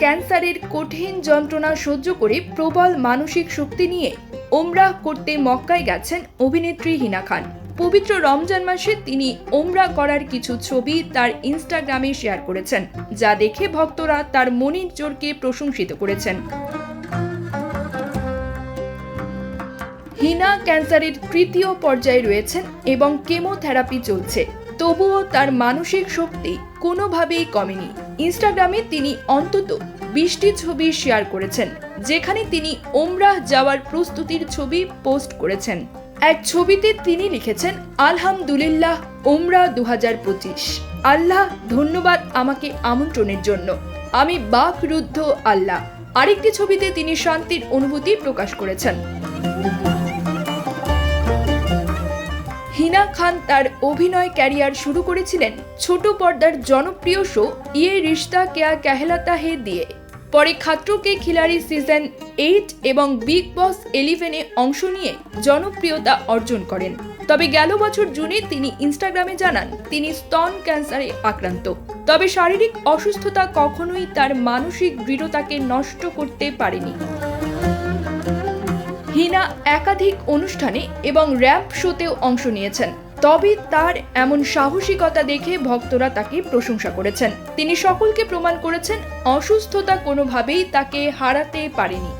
ক্যান্সারের কঠিন যন্ত্রণা সহ্য করে প্রবল মানসিক শক্তি নিয়ে ওমরাহ করতে মক্কায় গেছেন অভিনেত্রী হিনা খান। পবিত্র রমজান মাসে তিনি ওমরা করার কিছু ছবি তার ইনস্টাগ্রামে শেয়ার করেছেন, যা দেখে ভক্তরা তার মনির জোরকে প্রশংসিত করেছেন। হিনা ক্যান্সারের তৃতীয় পর্যায়ে রয়েছেন এবং কেমোথেরাপি চলছে, তবুও তার মানসিক শক্তি কোনোভাবেই কমেনি। ইনস্টাগ্রামে তিনি অন্তত বিশটি ছবি শেয়ার করেছেন, যেখানে তিনি ওমরাহ যাওয়ার প্রস্তুতির ছবি পোস্ট করেছেন। এক ছবিতে তিনি লিখেছেন, আলহামদুলিল্লাহ ওমরা দু হাজার পঁচিশ। আল্লাহ ধন্যবাদ আমাকে আমন্ত্রণের জন্য। আমি বাক রুদ্ধ আল্লাহ। আরেকটি ছবিতে তিনি শান্তির অনুভূতি প্রকাশ করেছেন। হিনা খান তার অভিনয় ক্যারিয়ার শুরু করেছিলেন ছোট পর্দার জনপ্রিয় শো ইয়ে রিশতা কেয়া কেহলাতা হে দিয়ে। পরে খাত্রো কে খিলাড়ি সিজন এইট এবং বিগ বস এলিভেনে অংশ নিয়ে জনপ্রিয়তা অর্জন করেন। তবে গেল বছর জুনে তিনি ইনস্টাগ্রামে জানান, তিনি স্তন ক্যান্সারে আক্রান্ত। তবে শারীরিক অসুস্থতা কখনোই তার মানসিক দৃঢ়তাকে নষ্ট করতে পারেনি। হিনা একাধিক অনুষ্ঠানে এবং র্যাম্প শোতেও অংশ নিয়েছেন। তবে তার এমন সাহসিকতা দেখে ভক্তরা তাকে প্রশংসা করেছেন। তিনি সকলকে প্রমাণ করেছেন, অসুস্থতা কোনোভাবেই তাকে হারাতে পারেনি।